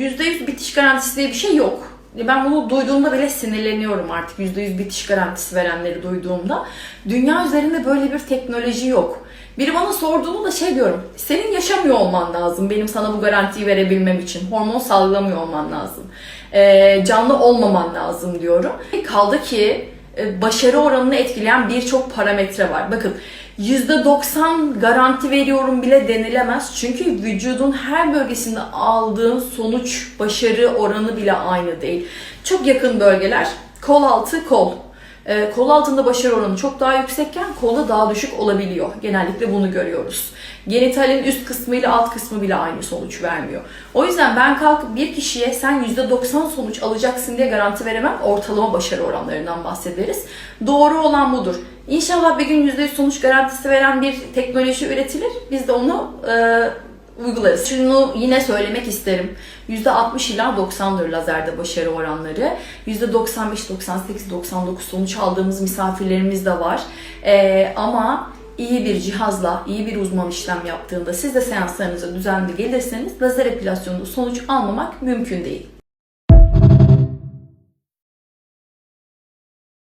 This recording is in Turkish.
%100 bitiş garantisi diye bir şey yok. Ben bunu duyduğumda bile sinirleniyorum artık %100 bitiş garantisi verenleri duyduğumda. Dünya üzerinde böyle bir teknoloji yok. Biri bana sorduğunda da şey diyorum, senin yaşamıyor olman lazım benim sana bu garantiyi verebilmem için. Hormon salgılamıyor olman lazım. Ee, canlı olmaman lazım diyorum. Kaldı ki e, başarı oranını etkileyen birçok parametre var. Bakın %90 garanti veriyorum bile denilemez. Çünkü vücudun her bölgesinde aldığın sonuç, başarı oranı bile aynı değil. Çok yakın bölgeler kol altı, kol. Ee, kol altında başarı oranı çok daha yüksekken kolda daha düşük olabiliyor. Genellikle bunu görüyoruz. Genitalin üst kısmı ile alt kısmı bile aynı sonuç vermiyor. O yüzden ben kalkıp bir kişiye sen %90 sonuç alacaksın diye garanti veremem. Ortalama başarı oranlarından bahsederiz. Doğru olan budur. İnşallah bir gün %100 sonuç garantisi veren bir teknoloji üretilir. Biz de onu e, uygularız. Şunu yine söylemek isterim. %60 ila 90'dır lazerde başarı oranları. %95, 98, 99 sonuç aldığımız misafirlerimiz de var. Ee, ama iyi bir cihazla, iyi bir uzman işlem yaptığında siz de seanslarınıza düzenli gelirseniz lazer epilasyonunda sonuç almamak mümkün değil.